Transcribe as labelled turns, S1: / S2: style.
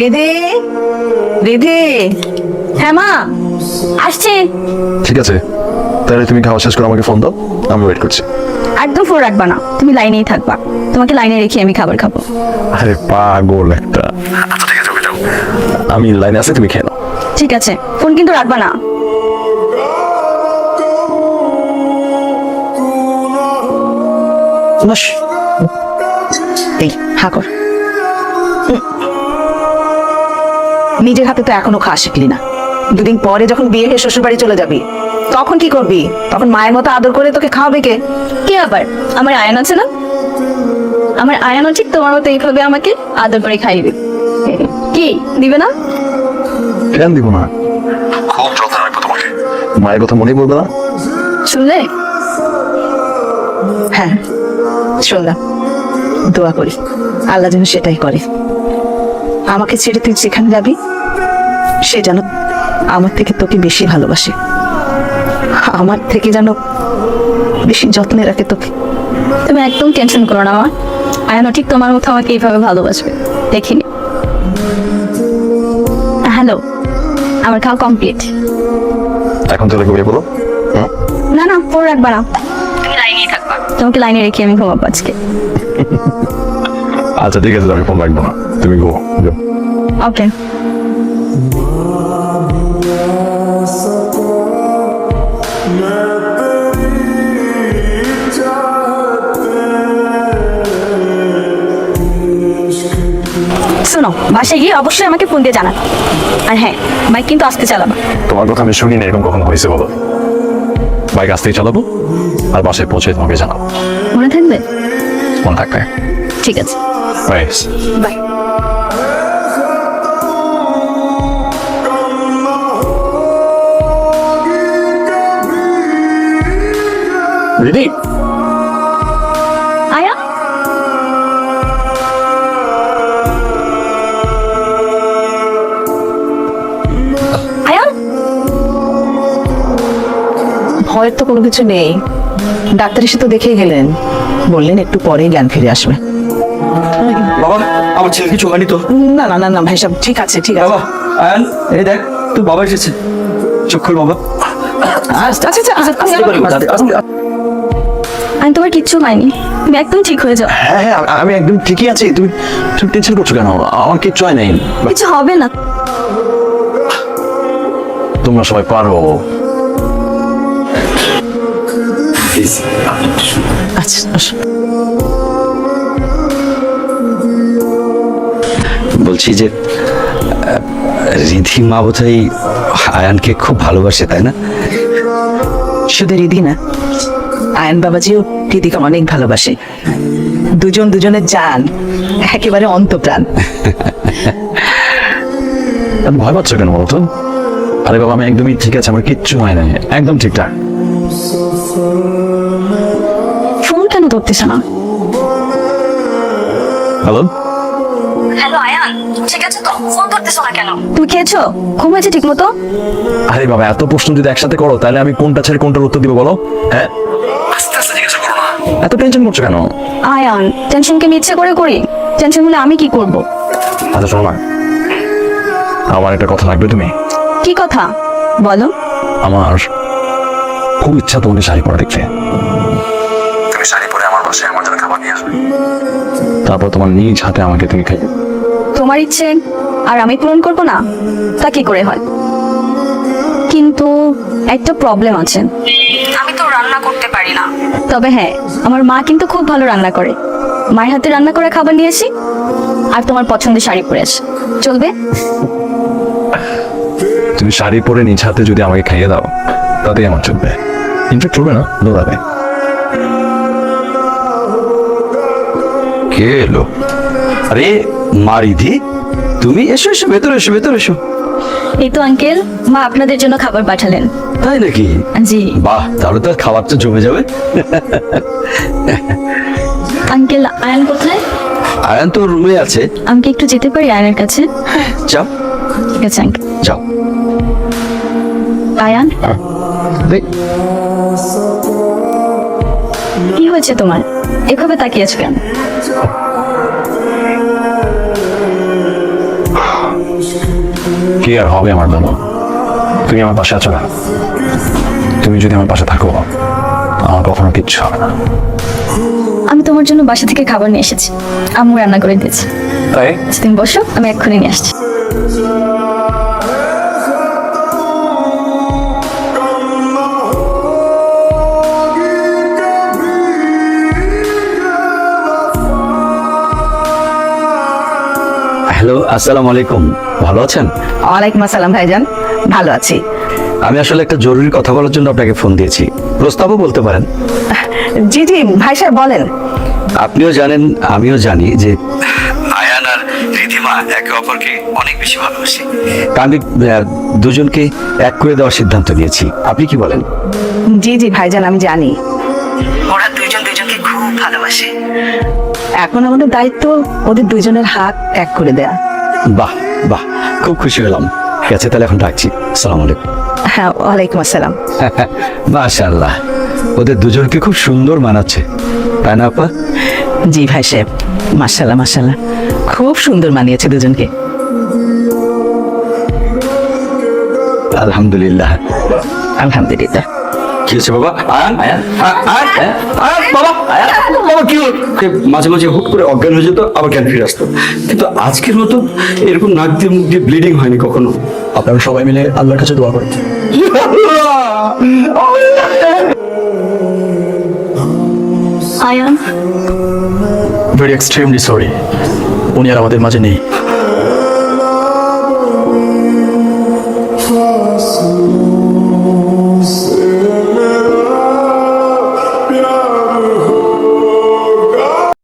S1: রেধে রেধে। হ্যাঁ মা আসছে।
S2: ঠিক আছে তাহলে তুমি খাওয়া শেষ করে আমাকে ফোন দাও আমি ওয়েট করছি।
S1: একদম ফোন রাখবা না তুমি লাইনেই থাকবা। তোমাকে লাইনে রেখে আমি খাবার খাব।
S2: আরে পাগল একটা। আমি লাইনে আছি তুমি খেয়ে নাও।
S1: ঠিক আছে ফোন কিন্তু রাখবা না।
S3: বস। এই হা কর। নিজের হাতে তো এখনও খাওয়া শিখলি না। দুদিন পরে যখন বিয়ে হয়ে শ্বশুর বাড়ি চলে যাবি তখন কি করবি? তখন মায়ের মতো আদর করে তোকে খাওয়াবে কে?
S1: কি আবার? আমার আয়ন আছে না? আমার আয়নও ঠিক তোমার মতো এইভাবে আমাকে আদর করে খাইয়ে দিবে কি দিবে না?
S2: কেন দিব না? খুব যত্ন রাখব তোমাকে। মায়ের কথা মনেই বলবে না?
S1: শুনলে?
S3: হ্যাঁ। শুনলাম। দোয়া করি। আল্লাহ যেন সেটাই করে। আমাকে ছেড়ে তুই যেখানে যাবি সে যেন আমার থেকে তোকে বেশি ভালোবাসে। আমার থেকে যেন বেশি যত্নে রাখে তোকে।
S1: তুমি একদম টেনশন করো না আমার আয়নও ঠিক তোমার মতো আমাকে এইভাবে ভালোবাসবে। দেখিনি? হ্যালো আমার খাওয়া কমপ্লিট
S2: এখন তাহলে ঘুমিয়ে পড়ো।
S1: না না ফোন রাখবা না তুমি থাকবা তোমাকে লাইনে রেখে আমি ঘুমাবো আজকে।
S2: আচ্ছা ঠিক আছে আমি ফোন রাখব। না তুমি ঘুমো
S1: ওকে শোনো বাসায় গিয়ে অবশ্যই আমাকে ফোন দিয়ে জানা আর হ্যাঁ বাইক কিন্তু আসতে চালাবা।
S2: তোমার কথা আমি শুনি না এরকম কখনো হয়েছে বলো? বাইক আসতেই চালাবো? আর বাসায় পৌঁছে তোমাকে জানাব।
S1: মনে থাকবে?
S2: মনে থাকবে।
S1: ঠিক আছে. Bye
S2: Ready?
S3: ভয়ের তো কোনো কিছু নেই। ডাক্তার এসে তো দেখেই গেলেন। বললেন একটু পরেই জ্ঞান ফিরে আসবে।
S4: বাবা আমার ছেলে কিছু হয়নি তো?
S3: না না না না ভাই সাহেব ঠিক আছে ঠিক আছে।
S4: বাবা আয়ান এই দেখ তোর বাবা এসেছে। খোল বাবা।
S3: আচ্ছা আচ্ছা।
S1: আমি তোমার কিচ্ছু হয়নি। তুমি একদম ঠিক হয়ে যাও।
S2: হ্যাঁ হ্যাঁ আমি একদম ঠিকই আছি। তুমি তুমি টেনশন করছ কেন? আমার কিচ্ছু হয় নাই।
S1: কিছু হবে না।
S2: তোমরা সবাই পারো।
S3: আচ্ছা আচ্ছা।
S4: বলছি যে রিধি মা বোধহয় আয়ানকে খুব ভালোবাসে তাই না?
S3: শুধু রিধি না আয়ন বাবাজিও দিদিকে অনেক ভালোবাসে। দুজন দুজনের জান একেবারে অন্তপ্রাণ।
S2: ভয় পাচ্ছ কেন বলতো তো? আরে বাবা আমি একদমই ঠিক আছে আমার কিচ্ছু হয় নাই। একদম ঠিকঠাক।
S1: ধরতেছ না।
S2: হ্যালো
S1: হ্যালো আয়ান ঠিক আছে তো? ফোন ধরতেছ না কেন? তুমি খেয়েছো? ঘুমিয়েছো ঠিক মতো
S2: আরে বাবা এত প্রশ্ন যদি একসাথে করো তাহলে আমি কোনটা ছেড়ে কোনটার উত্তর দিব বলো? হ্যাঁ? এত টেনশন করছ কেন?
S1: আয়ান টেনশনকে আমি ইচ্ছে করে করি। টেনশন হলে আমি কি করব?
S2: আচ্ছা শোনো না। আমার একটা কথা লাগবে তুমি।
S1: কি কথা? বলো।
S2: আমার খুব ইচ্ছা তোমাকে শাড়ি পরা দেখতে। শাড়ি পরে আমার জন্য খাবার নিয়ে আসবে। তারপর তোমার নিজ হাতে আমাকে তুমি খাই
S1: তোমার ইচ্ছে আর আমি পূরণ করব না তা কি করে হয়? কিন্তু একটা প্রবলেম আছে। আমি তো রান্না করতে পারি না। তবে হ্যাঁ আমার মা কিন্তু খুব ভালো রান্না করে। মায়ের হাতে রান্না করে খাবার নিয়ে আসি আর তোমার পছন্দের শাড়ি পরে আসি। চলবে?
S2: তুমি শাড়ি পরে নিজ হাতে যদি আমাকে খাইয়ে দাও তাতেই আমার চলবে। ইনফেক্ট চলবে না? দৌড়াবে।
S4: কে এলো? আরে মা রিধি তুমি এসো এসো ভেতরে এসো ভেতরে এসো।
S1: এই তো আঙ্কেল মা আপনাদের জন্য খাবার পাঠালেন।
S4: তাই নাকি?
S1: জি।
S4: বাহ তাহলে তো আর খাবারটা জমে যাবে।
S1: আঙ্কেল আয়ন কোথায়?
S4: আয়ান তো রুমে আছে।
S1: আমি কি একটু যেতে পারি আয়নের কাছে?
S4: যাও।
S1: ঠিক আছে আঙ্কেল।
S4: যাও।
S1: আয়ান?
S2: দেখ।
S1: হয়েছে তোমার? এভাবে তাকিয়েছো কেন?
S2: কি আর হবে আমার বাবা তুমি আমার পাশে আছো না? তুমি যদি আমার পাশে থাকো আমার কখনো কিচ্ছু হবে না।
S1: আমি তোমার জন্য বাসা থেকে খাবার নিয়ে এসেছি। আম্মু রান্না করে দিয়েছি।
S2: তাই?
S1: তুমি বসো আমি এক্ষুনি নিয়ে আসছি।
S4: হ্যালো আসসালামু আলাইকুম। ভালো আছেন?
S3: ওয়ালাইকুম আসসালাম ভাইজান ভালো আছি।
S4: আমি আসলে একটা জরুরি কথা বলার জন্য আপনাকে ফোন দিয়েছি। প্রস্তাবও বলতে পারেন।
S3: জি জি ভাই সাহেব বলেন।
S4: আপনিও জানেন আমিও জানি যে আয়ান আর রিধিমা একে অপরকে অনেক বেশি ভালোবাসে। আমি আহ, দুজনকে এক করে দেওয়ার সিদ্ধান্ত নিয়েছি। আপনি কি বলেন?
S3: জি জি ভাইজান আমি জানি। ওরা দুইজন দুজনকে খুব ভালোবাসে। এখন আমাদের দায়িত্ব ওদের দুইজনের হাত এক করে দেয়া।
S4: বাহ বাহ খুব খুশি হলাম। ঠিক আছে তাহলে এখন রাখছি সালাম আলাইকুম।
S3: হ্যাঁ ওয়ালাইকুম আসসালাম।
S4: মাশাল্লাহ ওদের দুজনকে খুব সুন্দর মানাচ্ছে। তাই না আপা?
S3: জি ভাই সাহেব মার্শাল্লাহ মার্শাল্লাহ খুব সুন্দর মানিয়েছে দুজনকে।
S4: আলহামদুলিল্লাহ।
S3: আলহামদুলিল্লাহ।
S4: কি বাবা? আয়ান? আয়ান? আয়ান? আয়ান, আয়ান, বাবা আয়ান। বাবা কি মাঝে মাঝে হুট করে অজ্ঞান হয়ে যেত আবার জ্ঞান ফিরে আসতো। কিন্তু আজকের মতো এরকম নাক দিয়ে মুখ দিয়ে ব্লিডিং হয়নি কখনো?
S2: আপনারা সবাই মিলে আল্লাহর কাছে দোয়া করেন।
S1: আয়ান?
S5: ভেরি এক্সট্রিমলি সরি উনি আর আমাদের মাঝে নেই।